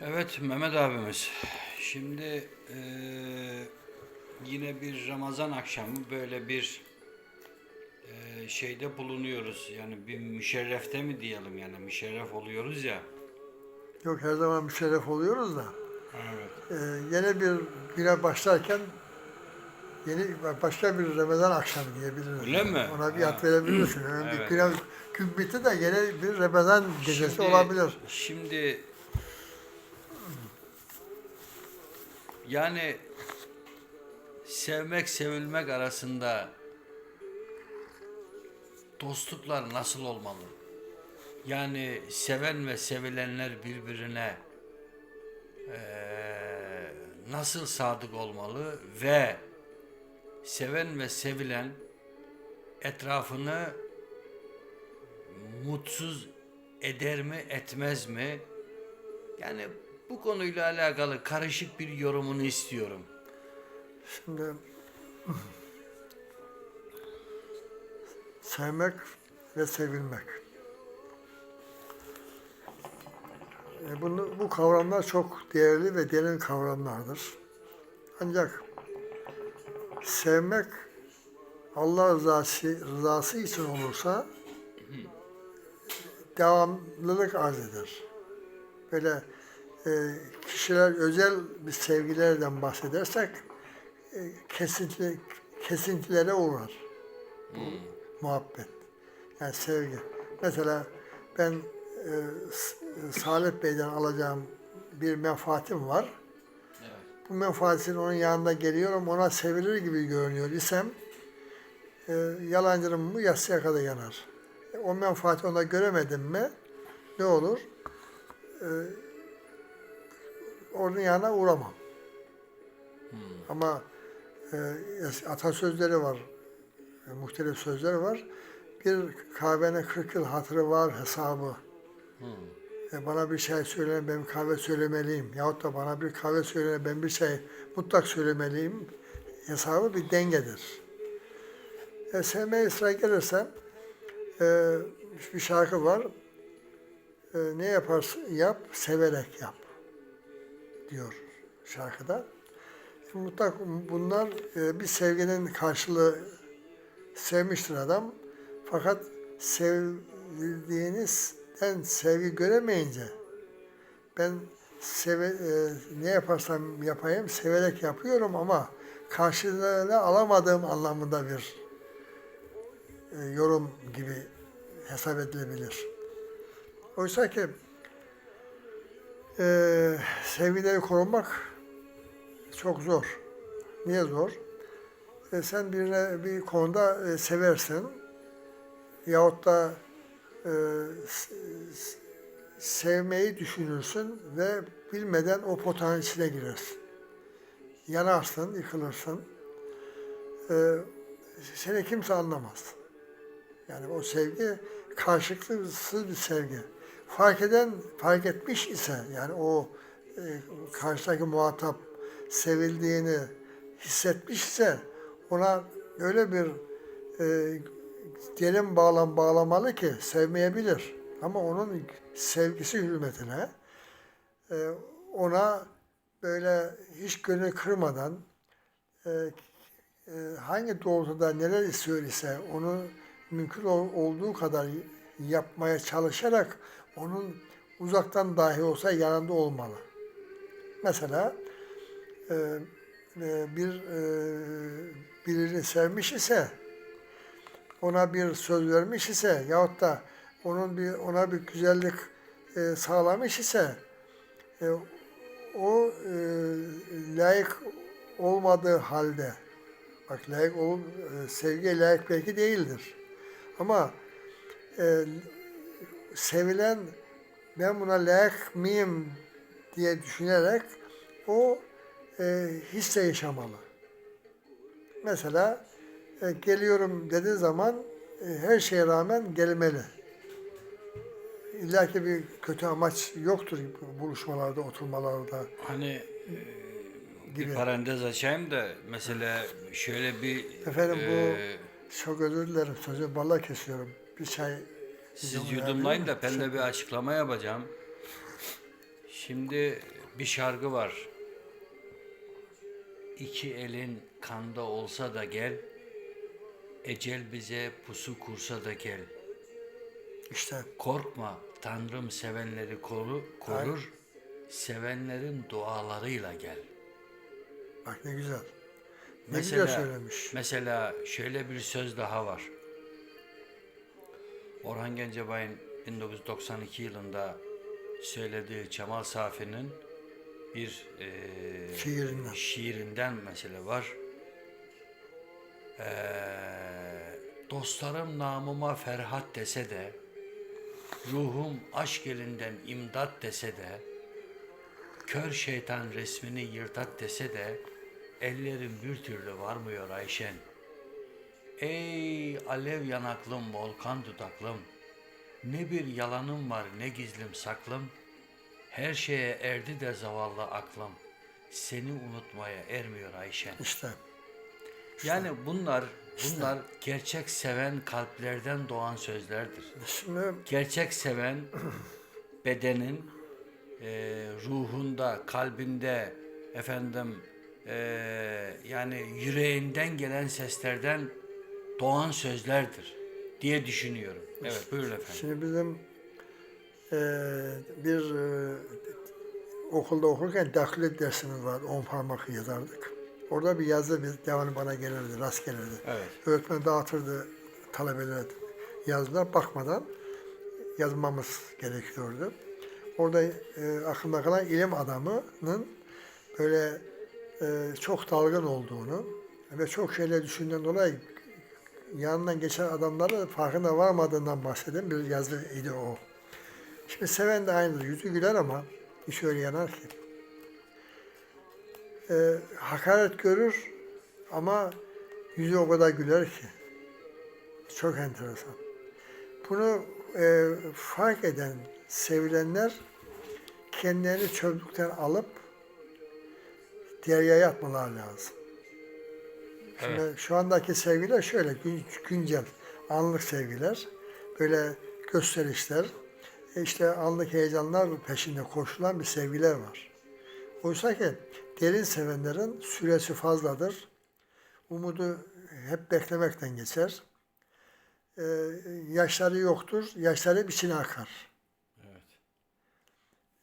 Evet Mehmet abimiz. Şimdi eee, yine bir Ramazan akşamı böyle bir eee, şeyde bulunuyoruz. Yani bir müşerrefte mi diyelim yani müşerref oluyoruz ya. Yok her zaman müşerref oluyoruz da. Evet. Ee, yeni bir güne başlarken yeni başka bir Ramazan akşamı diyebiliriz. Öyle mi? Ona bir Ha. ad verebilirsin. Yani Evet. Bir güne, de yeni bir Ramazan gecesi Şimdi- olabilir. Şimdi yani sevmek sevilmek arasında dostluklar nasıl olmalı? Yani seven ve sevilenler birbirine eee, nasıl sadık olmalı ve seven ve sevilen etrafını mutsuz eder mi etmez mi? Yani bu konuyla alakalı karışık bir yorumunu istiyorum. Şimdi sevmek ve sevilmek. E, Bunu, bu kavramlar çok değerli ve derin kavramlardır. Ancak sevmek Allah rızası, rızası için olursa devamlılık arz eder. Böyle kişiler özel bir sevgilerden bahsedersek e, kesinti, kesintilere uğrar bu muhabbet. Yani sevgi. Mesela ben e, Salih Bey'den alacağım bir menfaatim var. Bu menfaatin onun yanında geliyorum, ona sevilir gibi görünüyor isem e, yalancının bu yatsıya kadar yanar. E, o menfaati ona göremedim mi ne olur? E, onun yanına uğramam. Ama e, atasözleri var, e, muhtelif sözleri var. Bir kahvenin 40 yıl hatırı var hesabı. E, bana bir şey söyle ben kahve söylemeliyim. Yahut da bana bir kahve söyle ben bir şey mutlak söylemeliyim. Hesabı bir dengedir. E, sevmeye sıra gelirse e, bir şarkı var. E, ne yaparsın yap, severek yap diyor şarkıda. Şimdi mutlak bunlar e, bir sevginin karşılığı sevmiştir adam. Fakat sevdiğinizden sevgi göremeyince ben seve, e, ne yaparsam yapayım severek yapıyorum ama karşılığını alamadığım anlamında bir e, yorum gibi hesap edilebilir. Oysa ki e, sevgileri korumak çok zor. Niye zor? E, sen birine bir konuda e, seversin yahut da e, sevmeyi düşünürsün ve bilmeden o potanın içine girersin. Yanarsın, yıkılırsın. E, seni kimse anlamaz. Yani o sevgi karşılıksız bir sevgi. Fark eden, fark etmiş ise yani o e, karşıdaki muhatap sevildiğini hissetmiş ise ona öyle bir e, derin bağlam bağlamalı ki sevmeyebilir. Ama onun sevgisi hürmetine e, ona böyle hiç gönül kırmadan e, e, hangi doğrultuda neler istiyor ise onu mümkün ol- olduğu kadar yapmaya çalışarak onun uzaktan dahi olsa yanında olmalı. Mesela e, e, bir e, birini sevmiş ise ona bir söz vermiş ise yahut da onun bir ona bir güzellik e, sağlamış ise e, o e, layık olmadığı halde bak layık ol e, sevgiye layık belki değildir. Ama e, sevilen ben buna layık mıyım diye düşünerek o e, hisle yaşamalı. Mesela e, geliyorum dediği zaman e, her şeye rağmen gelmeli. İlla ki bir kötü amaç yoktur bu buluşmalarda, oturmalarda. Hani e, bir Gibi. parantez açayım da mesela şöyle bir Efendim bu e, çok özür dilerim sözü balla kesiyorum. Bir çay siz Yudum yudumlayın da ben de bir açıklama yapacağım. Şimdi bir şarkı var. İki elin kanda olsa da gel, ecel bize pusu kursa da gel. İşte Korkma, Tanrım sevenleri koru, korur, sevenlerin dualarıyla gel. bak ne güzel. Ne Mesela, güzel söylemiş. mesela şöyle bir söz daha var. Orhan Gencebay'ın 1992 yılında söylediği Kemal Safi'nin bir eee, Şiirinden. şiirinden mesela var. Eee, dostlarım namıma Ferhat dese de, ruhum aşk elinden imdat dese de, kör şeytan resmini yırtat dese de, ellerim bir türlü varmıyor Ayşen. Ey alev yanaklım, volkan dudaklım, ne bir yalanım var ne gizlim saklım, her şeye erdi de zavallı aklım, seni unutmaya ermiyor Ayşen. İşte Yani bunlar, bunlar gerçek seven kalplerden doğan sözlerdir. şimdi Gerçek seven bedenin e, ruhunda, kalbinde, efendim e, yani yüreğinden gelen seslerden doğan sözlerdir diye düşünüyorum. Evet buyurun efendim. Şimdi bizim eee, bir eee, okulda okurken dahilet dersimiz vardı. On parmak yazardık. Orada bir yazı bir devamlı bana gelirdi, rast gelirdi. Evet. Öğretmen dağıtırdı talebelere yazılar bakmadan yazmamız gerekiyordu. Orada e, aklımda kalan ilim adamının böyle e, çok dalgın olduğunu ve çok şeyler düşündüğünden dolayı yanından geçen adamların farkında varmadığından bahseden bir yazı idi o. Şimdi seven de aynıdır. Yüzü güler ama hiç öyle yanar ki. E, hakaret görür ama yüzü o kadar güler ki. Çok enteresan. Bunu e, fark eden, sevilenler kendilerini çöplükten alıp deryaya atmalar lazım. Şimdi şu andaki sevgiler şöyle gün, güncel, anlık sevgiler, böyle gösterişler, e, işte anlık heyecanlar peşinde koşulan bir sevgiler var. Oysa ki derin sevenlerin süresi fazladır. Umudu hep beklemekten geçer. Ee, yaşları yoktur, yaşları içine akar. Evet.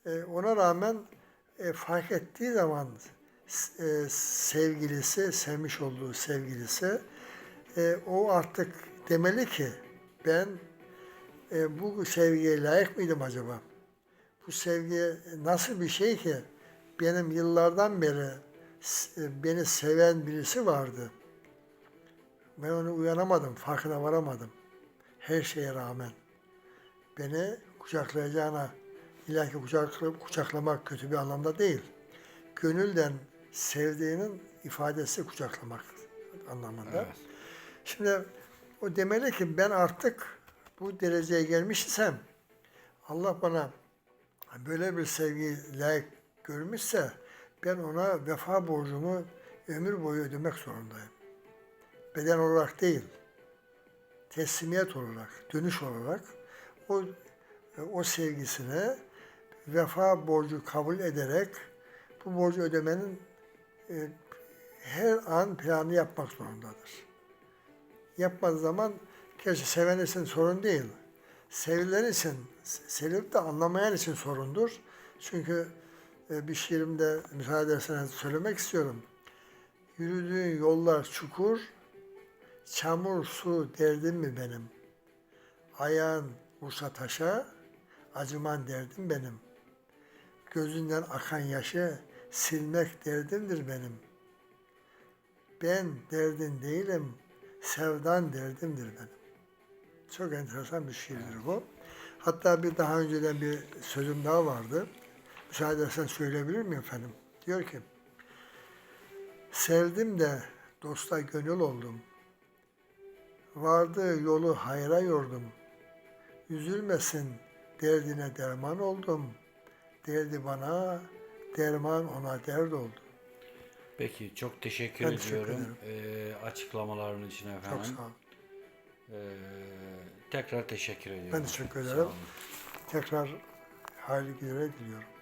Ee, ona rağmen e, fark ettiği zaman e, sevgilisi, sevmiş olduğu sevgilisi, e, o artık demeli ki ben e, bu sevgiye layık mıydım acaba? Bu sevgi nasıl bir şey ki benim yıllardan beri e, beni seven birisi vardı. Ben onu uyanamadım, farkına varamadım. Her şeye rağmen. Beni kucaklayacağına, illaki kucakla, kucaklamak kötü bir anlamda değil. Gönülden sevdiğinin ifadesi kucaklamak anlamında. Evet. Şimdi o demeli ki ben artık bu dereceye gelmişsem Allah bana böyle bir sevgi layık görmüşse ben ona vefa borcumu ömür boyu ödemek zorundayım. Beden olarak değil, teslimiyet olarak, dönüş olarak o o sevgisine vefa borcu kabul ederek bu borcu ödemenin e, her an planı yapmak zorundadır. Yapmadığı zaman gerçi seven için sorun değil. Sevilen için, sevip de anlamayan için sorundur. Çünkü e, bir şiirimde müsaade ederseniz söylemek istiyorum. Yürüdüğün yollar çukur, çamur su derdin mi benim? Ayağın vursa taşa, acıman derdim benim. Gözünden akan yaşı silmek derdimdir benim. Ben derdin değilim, sevdan derdimdir benim. Çok enteresan bir şiirdir bu. Hatta bir daha önceden bir sözüm daha vardı. Müsaade edersen söyleyebilir miyim efendim? Diyor ki, Sevdim de dosta gönül oldum. Vardığı yolu hayra yordum. Üzülmesin derdine derman oldum. Derdi bana, derman ona dert oldu. Peki çok teşekkür Ben teşekkür ediyorum e, açıklamaların için efendim. Çok sağ ol. E, tekrar teşekkür ediyorum. Ben teşekkür ederim. olun. Tekrar hayırlı günler diliyorum.